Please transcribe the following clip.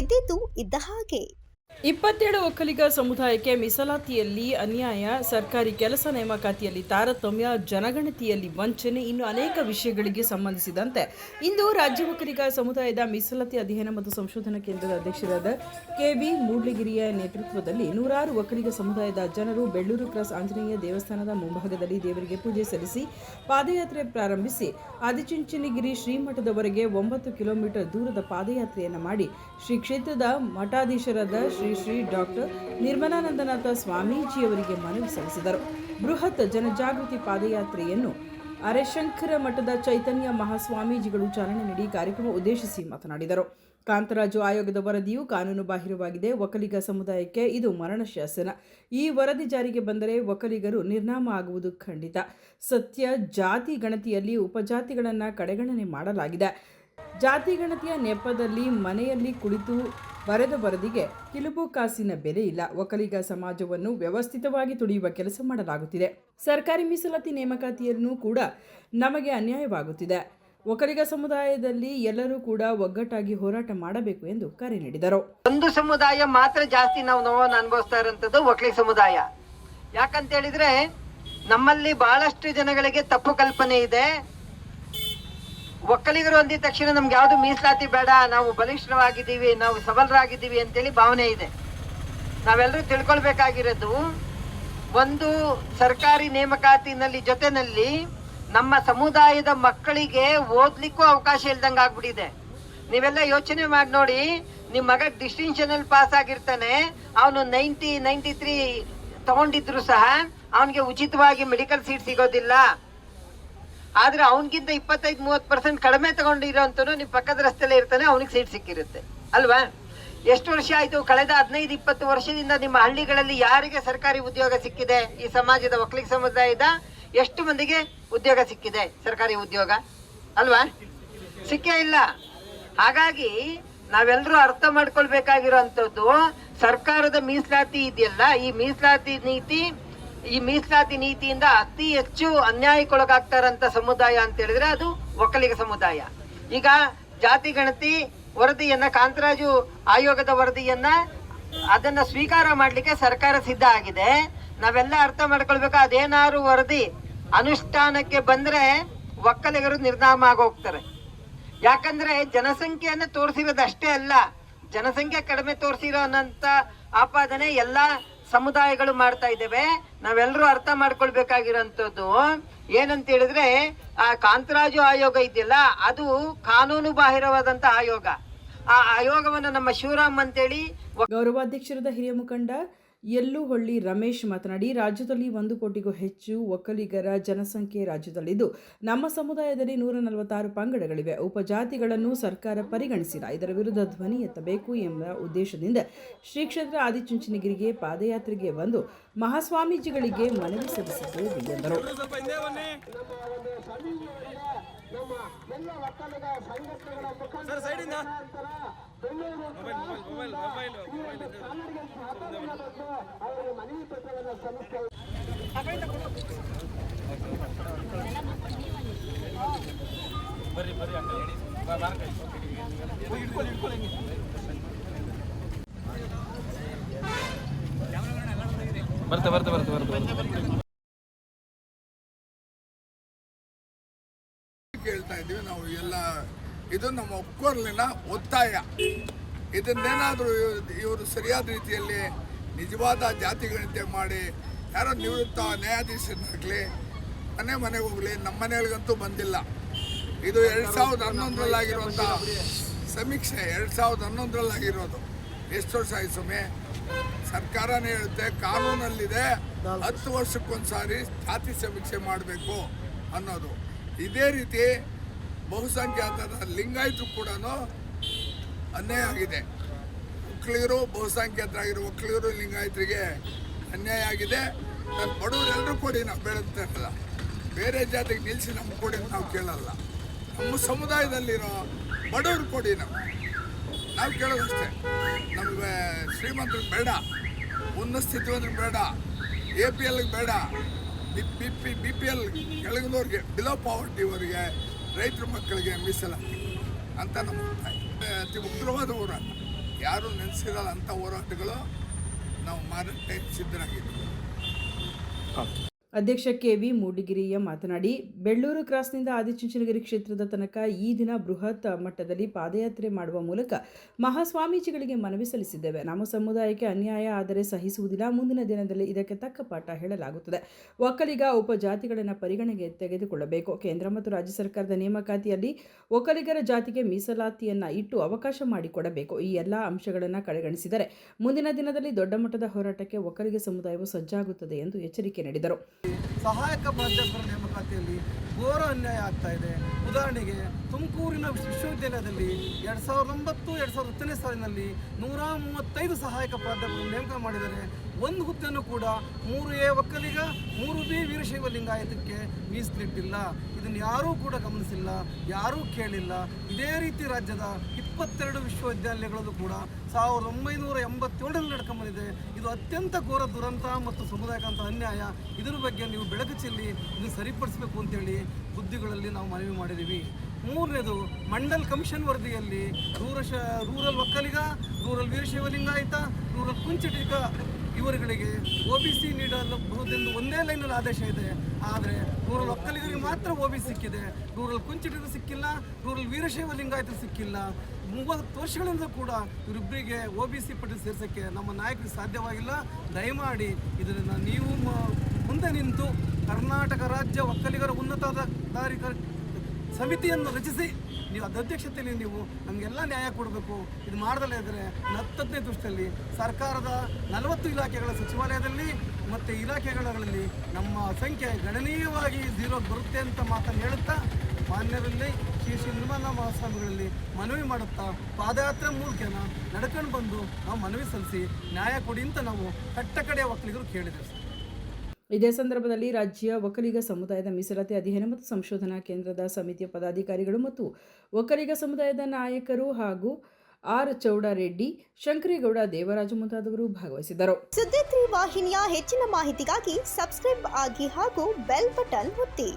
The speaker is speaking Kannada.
ಇದ್ದಿದ್ದು ಇದ್ದ ಹಾಗೆ. ಇಪ್ಪತ್ತೇಳು ಒಕ್ಕಲಿಗ ಸಮುದಾಯಕ್ಕೆ ಮೀಸಲಾತಿಯಲ್ಲಿ ಅನ್ಯಾಯ, ಸರ್ಕಾರಿ ಕೆಲಸ ನೇಮಕಾತಿಯಲ್ಲಿ ತಾರತಮ್ಯ, ಜನಗಣತಿಯಲ್ಲಿ ವಂಚನೆ ಇನ್ನು ಅನೇಕ ವಿಷಯಗಳಿಗೆ ಸಂಬಂಧಿಸಿದಂತೆ ಇಂದು ರಾಜ್ಯ ಒಕ್ಕಲಿಗ ಸಮುದಾಯದ ಮೀಸಲಾತಿ ಅಧ್ಯಯನ ಮತ್ತು ಸಂಶೋಧನಾ ಕೇಂದ್ರದ ಅಧ್ಯಕ್ಷರಾದ ಕೆಬಿ ಮೂಡ್ಲಿಗಿರಿಯ ನೇತೃತ್ವದಲ್ಲಿ ನೂರಾರು ಒಕ್ಕಲಿಗ ಸಮುದಾಯದ ಜನರು ಬೆಳ್ಳೂರು ಕ್ರಾಸ್ ಆಂಜನೇಯ ದೇವಸ್ಥಾನದ ಮುಂಭಾಗದಲ್ಲಿ ದೇವರಿಗೆ ಪೂಜೆ ಸಲ್ಲಿಸಿ ಪಾದಯಾತ್ರೆ ಪ್ರಾರಂಭಿಸಿ ಆದಿಚುಂಚನಗಿರಿ ಶ್ರೀಮಠದವರೆಗೆ ಒಂಬತ್ತು ಕಿಲೋಮೀಟರ್ ದೂರದ ಪಾದಯಾತ್ರೆಯನ್ನು ಮಾಡಿ ಶ್ರೀ ಕ್ಷೇತ್ರದ ಮಠಾಧೀಶರಾದ ಶ್ರೀ ಶ್ರೀ ಡಾಕ್ಟರ್ ನಿರ್ಮಲಾನಂದನಾಥ ಸ್ವಾಮೀಜಿಯವರಿಗೆ ಮನವಿ ಸಲ್ಲಿಸಿದರು. ಬೃಹತ್ ಜನಜಾಗೃತಿ ಪಾದಯಾತ್ರೆಯನ್ನು ಅರೆಶಂಕರ ಮಠದ ಚೈತನ್ಯ ಮಹಾಸ್ವಾಮೀಜಿಗಳು ಚಾಲನೆ ನೀಡಿ ಕಾರ್ಯಕ್ರಮ ಉದ್ದೇಶಿಸಿ ಮಾತನಾಡಿದರು. ಕಾಂತರಾಜು ಆಯೋಗದ ವರದಿಯು ಕಾನೂನು ಬಾಹಿರವಾಗಿದೆ. ಒಕ್ಕಲಿಗ ಸಮುದಾಯಕ್ಕೆ ಇದು ಮರಣ ಶಾಸನ. ಈ ವರದಿ ಜಾರಿಗೆ ಬಂದರೆ ಒಕ್ಕಲಿಗರು ನಿರ್ನಾಮ ಆಗುವುದು ಖಂಡಿತ. ಸತ್ಯ, ಜಾತಿ ಗಣತಿಯಲ್ಲಿ ಉಪಜಾತಿಗಳನ್ನು ಕಡೆಗಣನೆ ಮಾಡಲಾಗಿದೆ. ಜಾತಿ ಗಣತಿಯ ನೆಪದಲ್ಲಿ ಮನೆಯಲ್ಲಿ ಕುಳಿತು ಬರೆದ ವರದಿಗೆ ಕಿಲುಬು ಕಾಸಿನ ಬೆಲೆ ಇಲ್ಲ. ಒಕ್ಕಲಿಗ ಸಮಾಜವನ್ನು ವ್ಯವಸ್ಥಿತವಾಗಿ ತುಡಿಯುವ ಕೆಲಸ ಮಾಡಲಾಗುತ್ತಿದೆ. ಸರ್ಕಾರಿ ಮೀಸಲಾತಿ ನೇಮಕಾತಿಯನ್ನು ಕೂಡ ನಮಗೆ ಅನ್ಯಾಯವಾಗುತ್ತಿದೆ. ಒಕ್ಕಲಿಗ ಸಮುದಾಯದಲ್ಲಿ ಎಲ್ಲರೂ ಕೂಡ ಒಗ್ಗಟ್ಟಾಗಿ ಹೋರಾಟ ಮಾಡಬೇಕು ಎಂದು ಕರೆ ನೀಡಿದರು. ಒಂದು ಸಮುದಾಯ ಮಾತ್ರ ಜಾಸ್ತಿ ನಾವು ನೋವನ್ನು ಅನುಭವಿಸ್ತಾ ಇರೋಂಥದ್ದು ಒಕ್ಕಲಿಗ ಸಮುದಾಯ. ಯಾಕಂತ ಹೇಳಿದ್ರೆ ನಮ್ಮಲ್ಲಿ ಬಹಳಷ್ಟು ಜನಗಳಿಗೆ ತಪ್ಪು ಕಲ್ಪನೆ ಇದೆ. ಒಕ್ಕಲಿಗರು ಅಂದಿದ ತಕ್ಷಣ ನಮ್ಗೆ ಯಾವುದು ಮೀಸಲಾತಿ ಬೇಡ, ನಾವು ಬಲಿಷ್ಠವಾಗಿದ್ದೀವಿ, ನಾವು ಸಬಲರಾಗಿದ್ದೀವಿ ಅಂತೇಳಿ ಭಾವನೆ ಇದೆ. ನಾವೆಲ್ಲರೂ ತಿಳ್ಕೊಳ್ಬೇಕಾಗಿರೋದು, ಒಂದು ಸರ್ಕಾರಿ ನೇಮಕಾತಿನಲ್ಲಿ ಜೊತೆನಲ್ಲಿ ನಮ್ಮ ಸಮುದಾಯದ ಮಕ್ಕಳಿಗೆ ಓದ್ಲಿಕ್ಕೂ ಅವಕಾಶ ಇಲ್ದಂಗೆ ಆಗ್ಬಿಟ್ಟಿದೆ. ನೀವೆಲ್ಲ ಯೋಚನೆ ಮಾಡಿ ನೋಡಿ, ನಿಮ್ಮ ಮಗ ಡಿಸ್ಟಿಂಕ್ಷನ್ ಅಲ್ಲಿ ಪಾಸ್ ಆಗಿರ್ತಾನೆ, ಅವನು ನೈಂಟಿ ನೈಂಟಿ ತ್ರೀ ತಗೊಂಡಿದ್ರು ಸಹ ಅವನಿಗೆ ಉಚಿತವಾಗಿ ಮೆಡಿಕಲ್ ಸೀಟ್ ಸಿಗೋದಿಲ್ಲ. ಆದ್ರೆ ಅವನಿಗಿಂತ ಇಪ್ಪತ್ತೈದು, ಮೂವತ್ತು ಪರ್ಸೆಂಟ್ ಕಡಿಮೆ ತಗೊಂಡಿರೋಂತನು ನಿಮ್ಮ ಪಕ್ಕದ ರಸ್ತೆಲೇ ಇರ್ತಾನೆ, ಅವನಿಗೆ ಸೀಟ್ ಸಿಕ್ಕಿರುತ್ತೆ. ಅಲ್ವಾ? ಎಷ್ಟು ವರ್ಷ ಆಯ್ತು? ಕಳೆದ ಹದಿನೈದು, ಇಪ್ಪತ್ತು ವರ್ಷದಿಂದ ನಿಮ್ಮ ಹಳ್ಳಿಗಳಲ್ಲಿ ಯಾರಿಗೆ ಸರ್ಕಾರಿ ಉದ್ಯೋಗ ಸಿಕ್ಕಿದೆ? ಈ ಸಮಾಜದ ಒಕ್ಕಲಿಗ ಸಮುದಾಯದ ಎಷ್ಟು ಮಂದಿಗೆ ಉದ್ಯೋಗ ಸಿಕ್ಕಿದೆ ಸರ್ಕಾರಿ ಉದ್ಯೋಗ? ಅಲ್ವಾ? ಸಿಕ್ಕೇ ಇಲ್ಲ. ಹಾಗಾಗಿ ನಾವೆಲ್ಲರೂ ಅರ್ಥ ಮಾಡ್ಕೊಳ್ಬೇಕಾಗಿರೋಂಥದ್ದು ಸರ್ಕಾರದ ಮೀಸಲಾತಿ ಇದೆಯಲ್ಲ, ಈ ಮೀಸಲಾತಿ ನೀತಿ ಈ ಮೀಸಲಾತಿ ನೀತಿಯಿಂದ ಅತಿ ಹೆಚ್ಚು ಅನ್ಯಾಯಕ್ಕೊಳಗಾಗ್ತಾರಂತ ಸಮುದಾಯ ಅಂತ ಹೇಳಿದ್ರೆ ಅದು ಒಕ್ಕಲಿಗ ಸಮುದಾಯ. ಈಗ ಜಾತಿ ಗಣತಿ ವರದಿಯನ್ನ, ಕಾಂತರಾಜು ಆಯೋಗದ ವರದಿಯನ್ನ ಅದನ್ನ ಸ್ವೀಕಾರ ಮಾಡ್ಲಿಕ್ಕೆ ಸರ್ಕಾರ ಸಿದ್ಧ ಆಗಿದೆ. ನಾವೆಲ್ಲ ಅರ್ಥ ಮಾಡ್ಕೊಳ್ಬೇಕು, ಅದೇನಾದ್ರು ವರದಿ ಅನುಷ್ಠಾನಕ್ಕೆ ಬಂದ್ರೆ ಒಕ್ಕಲಿಗರು ನಿರ್ನಾಮ ಆಗೋಗ್ತಾರೆ. ಯಾಕಂದ್ರೆ ಜನಸಂಖ್ಯೆಯನ್ನು ತೋರಿಸಿರೋದು ಅಷ್ಟೇ ಅಲ್ಲ, ಜನಸಂಖ್ಯೆ ಕಡಿಮೆ ತೋರಿಸಿರೋ ಅನ್ನಂತ ಆಪಾದನೆ ಎಲ್ಲಾ ಸಮುದಾಯಗಳು ಮಾಡ್ತಾ ಇದ್ದೇವೆ. ನಾವೆಲ್ಲರೂ ಅರ್ಥ ಮಾಡ್ಕೊಳ್ಬೇಕಾಗಿರೋಂಥದ್ದು. ಏನಂತ ಹೇಳಿದ್ರೆ, ಆ ಕಾಂತರಾಜು ಆಯೋಗ ಇದೆಯಲ್ಲ, ಅದು ಕಾನೂನು ಬಾಹಿರವಾದಂತ ಆಯೋಗ. ಆ ಆಯೋಗವನ್ನು ನಮ್ಮ ಶಿವರಾಮ್ ಅಂತೇಳಿ ಗೌರವಾಧ್ಯಕ್ಷರಾದ ಹಿರಿಯ ಮುಖಂಡ ಯಲ್ಲುಹೊಳ್ಳಿ ರಮೇಶ್ ಮಾತನಾಡಿ, ರಾಜ್ಯದಲ್ಲಿ ಒಂದು ಕೋಟಿಗೂ ಹೆಚ್ಚು ಒಕ್ಕಲಿಗರ ಜನಸಂಖ್ಯೆ ರಾಜ್ಯದಲ್ಲಿದ್ದು, ನಮ್ಮ ಸಮುದಾಯದಲ್ಲಿ ನೂರ ನಲವತ್ತಾರು ಪಂಗಡಗಳಿವೆ. ಉಪಜಾತಿಗಳನ್ನು ಸರ್ಕಾರ ಪರಿಗಣಿಸಿಲ್ಲ. ಇದರ ವಿರುದ್ಧ ಧ್ವನಿ ಎತ್ತಬೇಕು ಎಂಬ ಉದ್ದೇಶದಿಂದ ಶ್ರೀ ಕ್ಷೇತ್ರ ಆದಿಚುಂಚನಗಿರಿಗೆ ಪಾದಯಾತ್ರೆಗೆ ಬಂದು ಮಹಾಸ್ವಾಮೀಜಿಗಳಿಗೆ ಮನವಿ ಸಲ್ಲಿಸಿದ್ದೇವೆ ಎಂದರು. ಸರ್ ಸೈಡಿಂದ ಮೊಬೈಲ್ ಮೊಬೈಲ್ ಮೊಬೈಲ್ ಮೊಬೈಲ್ ಬರ್ರಿ ಬರ್ರಿ ಅಕ್ಕ ಹೇಳಿ ಬಾರ ಕೈ ಇಟ್ಕೊಳ್ಳಿ ಇಟ್ಕೊಳ್ಳಿ ಬರ್ತಾ ಬರ್ತಾ ಬರ್ತಾ ಬರ್ತಾ ಬರ್ತಾ ಕೇಳ್ತಾ ಇದ್ದೀವಿ. ನಾವು ಎಲ್ಲ ಇದು ನಮ್ಮ ಒಕ್ಕೊರ್ಲಿನ ಒತ್ತಾಯ. ಇದನ್ನೇನಾದರೂ ಇವರು ಸರಿಯಾದ ರೀತಿಯಲ್ಲಿ ನಿಜವಾದ ಜಾತಿ ಗಣಿತೆ ಮಾಡಿ, ಯಾರೋ ನಿವೃತ್ತ ನ್ಯಾಯಾಧೀಶರಾಗಲಿ ಮನೆ ಮನೆಗೆ ಹೋಗಲಿ, ನಮ್ಮ ಮನೆಗಳಿಗಂತೂ ಬಂದಿಲ್ಲ. ಇದು ಎರಡು ಸಾವಿರದ ಹನ್ನೊಂದರಲ್ಲಾಗಿರುವಂಥ ಸಮೀಕ್ಷೆ, ಎರಡು ಸಾವಿರದ ಹನ್ನೊಂದರಲ್ಲಾಗಿರೋದು. ಎಷ್ಟು ವರ್ಷ ಆಯ್ತು ಸುಮ್ಮನೆ ಸರ್ಕಾರನೇ ಹೇಳುತ್ತೆ, ಕಾನೂನಲ್ಲಿದೆ, ಹತ್ತು ವರ್ಷಕ್ಕೊಂದು ಸಾರಿ ಜಾತಿ ಸಮೀಕ್ಷೆ ಮಾಡಬೇಕು ಅನ್ನೋದು. ಇದೇ ರೀತಿ ಬಹುಸಂಖ್ಯಾತರ ಲಿಂಗಾಯತರು ಕೂಡ ಅನ್ಯಾಯ ಆಗಿದೆ. ಒಕ್ಕಲಿಗರು ಬಹುಸಂಖ್ಯಾತರಾಗಿರೋ ಒಕ್ಕಲಿಗರು ಲಿಂಗಾಯತರಿಗೆ ಅನ್ಯಾಯ ಆಗಿದೆ. ನಾನು ಬಡವರೆಲ್ಲರೂ ಕೊಡಿ ನಾವು ಬೆಳೆದಿರ್ತಕ್ಕಲ್ಲ ಬೇರೆ ಜಾತಿಗೆ ನಿಲ್ಲಿಸಿ ನಮ್ಗೆ ಕೊಡಿ ಅಂತ ನಾವು ಕೇಳಲ್ಲ. ನಮ್ಮ ಸಮುದಾಯದಲ್ಲಿರೋ ಬಡವರು ಕೊಡಿ ನಾವು. ನಾವು ಕೇಳೋದಷ್ಟೇ. ನಮಗೆ ಶ್ರೀಮಂತರಿಗೆ ಬೇಡ. ಉನ್ನತ ಸ್ಥಿತಿವಂತರಿಗೆ ಬೇಡ. ಎ ಪಿ ಎಲ್ಗೆ ಬೇಡ. B B P B P L ಕೆಳಗಿನವ್ರಿಗೆ below ಪಾವರ್ಟಿವರಿಗೆ ರೈತರ ಮಕ್ಕಳಿಗೆ ಮೀಸಲಾತಿ ಅಂತ ನಮ್ಮ. ಅತಿ ಉಗ್ರವಾದ ಹೋರಾಟ. ಯಾರು ನೆನೆಸಿರಲ್ಲ ಅಂಥ ಹೋರಾಟಗಳು ನಾವು ಮಾರಾಟ ಸಿದ್ಧರಾಗಿದ್ದೀವಿ. ಅಧ್ಯಕ್ಷ ಕೆ ವಿ ಮೂಡಿಗಿರಿಯ ಮಾತನಾಡಿ, ಬೆಳ್ಳೂರು ಕ್ರಾಸ್ನಿಂದ ಆದಿಚುಂಚನಗಿರಿ ಕ್ಷೇತ್ರದ ತನಕ ಈ ದಿನ ಬೃಹತ್ ಮಟ್ಟದಲ್ಲಿ ಪಾದಯಾತ್ರೆ ಮಾಡುವ ಮೂಲಕ ಮಹಾಸ್ವಾಮೀಜಿಗಳಿಗೆ ಮನವಿ ಸಲ್ಲಿಸಿದ್ದೇವೆ. ನಮ್ಮ ಸಮುದಾಯಕ್ಕೆ ಅನ್ಯಾಯ ಆದರೆ ಸಹಿಸುವುದಿಲ್ಲ. ಮುಂದಿನ ದಿನದಲ್ಲಿ ಇದಕ್ಕೆ ತಕ್ಕ ಪಾಠ ಹೇಳಲಾಗುತ್ತದೆ. ಒಕ್ಕಲಿಗ ಉಪಜಾತಿಗಳನ್ನು ಪರಿಗಣನೆಗೆ ತೆಗೆದುಕೊಳ್ಳಬೇಕು. ಕೇಂದ್ರ ಮತ್ತು ರಾಜ್ಯ ಸರ್ಕಾರದ ನೇಮಕಾತಿಯಲ್ಲಿ ಒಕ್ಕಲಿಗರ ಜಾತಿಗೆ ಮೀಸಲಾತಿಯನ್ನ ಇಟ್ಟು ಅವಕಾಶ ಮಾಡಿಕೊಡಬೇಕು. ಈ ಎಲ್ಲ ಅಂಶಗಳನ್ನು ಕಡೆಗಣಿಸಿದರೆ ಮುಂದಿನ ದಿನದಲ್ಲಿ ದೊಡ್ಡ ಮಟ್ಟದ ಹೋರಾಟಕ್ಕೆ ಒಕ್ಕಲಿಗ ಸಮುದಾಯವು ಸಜ್ಜಾಗುತ್ತದೆ ಎಂದು ಎಚ್ಚರಿಕೆ ನೀಡಿದರು. ಸಹಾಯಕ ಪ್ರಾಧ್ಯಾಪಕರ ನೇಮಕಾತಿಯಲ್ಲಿ ಘೋರ ಅನ್ಯಾಯ ಆಗ್ತಾ ಇದೆ. ಉದಾಹರಣೆಗೆ, ತುಮಕೂರಿನ ವಿಶ್ವವಿದ್ಯಾಲಯದಲ್ಲಿ ಎರಡು ಸಾವಿರದ ಒಂಬತ್ತು, ಎರಡು ಸಾವಿರದ ಹತ್ತನೇ ಸಾಲಿನಲ್ಲಿ ನೂರ ಮೂವತ್ತೈದು ಸಹಾಯಕ ಪ್ರಾಧ್ಯಾಪಕರು ನೇಮಕ ಮಾಡಿದರೆ ಒಂದು ಹುದ್ದೆಯನ್ನು ಕೂಡ ಮೂರು ಎ ಒಕ್ಕಲಿಗ, ಮೂರು ಬಿ ವೀರಶೈವ ಲಿಂಗಾಯತಕ್ಕೆ ಮೀಸಲಿಟ್ಟಿಲ್ಲ. ಇದನ್ನು ಯಾರೂ ಕೂಡ ಗಮನಿಸಿಲ್ಲ, ಯಾರೂ ಕೇಳಿಲ್ಲ. ಇದೇ ರೀತಿ ರಾಜ್ಯದ ಇಪ್ಪತ್ತೆರಡು ವಿಶ್ವವಿದ್ಯಾಲಯಗಳಲ್ಲೂ ಕೂಡ ಸಾವಿರದ ಒಂಬೈನೂರ ಎಂಬತ್ತೇಳರಲ್ಲಿ ನಡ್ಕೊಂಬಂದಿದೆ ಇದು ಅತ್ಯಂತ ಘೋರ ದುರಂತ ಮತ್ತು ಸಮುದಾಯಕ್ಕಂಥ ಅನ್ಯಾಯ. ಇದರ ಬಗ್ಗೆ ನೀವು ಬೆಳಕು ಚೆಲ್ಲಿ ಇದನ್ನು ಸರಿಪಡಿಸಬೇಕು ಅಂತೇಳಿ ಬುದ್ಧಿಗಳಲ್ಲಿ ನಾವು ಮನವಿ ಮಾಡಿದ್ದೀವಿ. ಮೂರನೇದು, ಮಂಡಲ್ ಕಮಿಷನ್ ವರದಿಯಲ್ಲಿ rural, rural Vokkaliga, rural Veerashaiva Lingayat, rural Kunchitiga ಇವರುಗಳಿಗೆ O B C ನೀಡಬಹುದೆಂದು ಒಂದೇ ಲೈನಲ್ಲಿ ಆದೇಶ ಇದೆ. ಆದರೆ ರೂರಲ್ ಒಕ್ಕಲಿಗರಿಗೆ ಮಾತ್ರ ಒ ಬಿ ಸಿಕ್ಕಿದೆ. ರೂರಲ್ ಕುಂಚಿಟಿಗರು ಸಿಕ್ಕಿಲ್ಲ ರೂರಲ್ ವೀರಶೈವ ಲಿಂಗಾಯತರು ಸಿಕ್ಕಿಲ್ಲ. ಮೂವತ್ತು ವರ್ಷಗಳಿಂದ ಕೂಡ ಇವರಿಬ್ಬರಿಗೆ ಒ ಬಿ ಸಿ ಪಟ್ಟಿ ಸೇರಿಸೋಕ್ಕೆ ನಮ್ಮ ನಾಯಕರಿಗೆ ಸಾಧ್ಯವಾಗಿಲ್ಲ. ದಯಮಾಡಿ ಇದನ್ನು ನೀವು ಮುಂದೆ ನಿಂತು ಕರ್ನಾಟಕ ರಾಜ್ಯ ಒಕ್ಕಲಿಗರ ಉನ್ನತಾಧಿಕಾರಿಕ ಸಮಿತಿಯನ್ನು ರಚಿಸಿ ನೀವು ಅಧ್ಯಕ್ಷತೆಯಲ್ಲಿ ನೀವು ನಮಗೆಲ್ಲ ನ್ಯಾಯ ಕೊಡಬೇಕು. ಇದು ಮಾಡದಲ್ಲೇ ಇದ್ದರೆ ಹತ್ತನೇ ದೃಷ್ಟಿಯಲ್ಲಿ ಸರ್ಕಾರದ ನಲವತ್ತು ಇಲಾಖೆಗಳ ಸಚಿವಾಲಯದಲ್ಲಿ ಮತ್ತು ಇಲಾಖೆಗಳಲ್ಲಿ ನಮ್ಮ ಸಂಖ್ಯೆ ಗಣನೀಯವಾಗಿ ಝೀರೋಗೆ ಬರುತ್ತೆ ಅಂತ ಮಾತನ್ನು ಹೇಳುತ್ತಾ, ಮಾನ್ಯರಲ್ಲಿ ಶ್ರೀ ನಿರ್ಮಲ ಮಹಾಸ್ವಾಮಿಗಳಲ್ಲಿ ಮನವಿ ಮಾಡುತ್ತಾ, ಪಾದಯಾತ್ರೆ ಮೂಲಕನ ನಡ್ಕೊಂಡು ಬಂದು ನಾವು ಮನವಿ ಸಲ್ಲಿಸಿ ನ್ಯಾಯ ಕೊಡಿ ಅಂತ ನಾವು ಕಟ್ಟಕಡೆಯ ಒಕ್ಕಲಿಗರು ಕೇಳಿದ್ದೇವೆ ಇದೇ ಸಂದರ್ಭದಲ್ಲಿ ರಾಜ್ಯ ಒಕ್ಕಲಿಗ ಸಮುದಾಯದ ಮೀಸಲಾತಿ ಅಧ್ಯಯನ ಮತ್ತು ಸಂಶೋಧನಾ ಕೇಂದ್ರದ ಸಮಿತಿಯ ಪದಾಧಿಕಾರಿಗಳು ಮತ್ತು ಒಕ್ಕಲಿಗ ಸಮುದಾಯದ ನಾಯಕರು ಹಾಗೂ ಆರ್ ಚೌಡಾರೆಡ್ಡಿ, ಶಂಕರೇಗೌಡ, ದೇವರಾಜು ಮುಂತಾದವರು ಭಾಗವಹಿಸಿದರು ಸುದ್ದಿ ವಾಹಿನಿಯ ಹೆಚ್ಚಿನ ಮಾಹಿತಿಗಾಗಿ ಸಬ್ಸ್ಕ್ರೈಬ್ ಆಗಿ ಹಾಗೂ ಬೆಲ್ ಬಟನ್ ಒತ್ತಿ.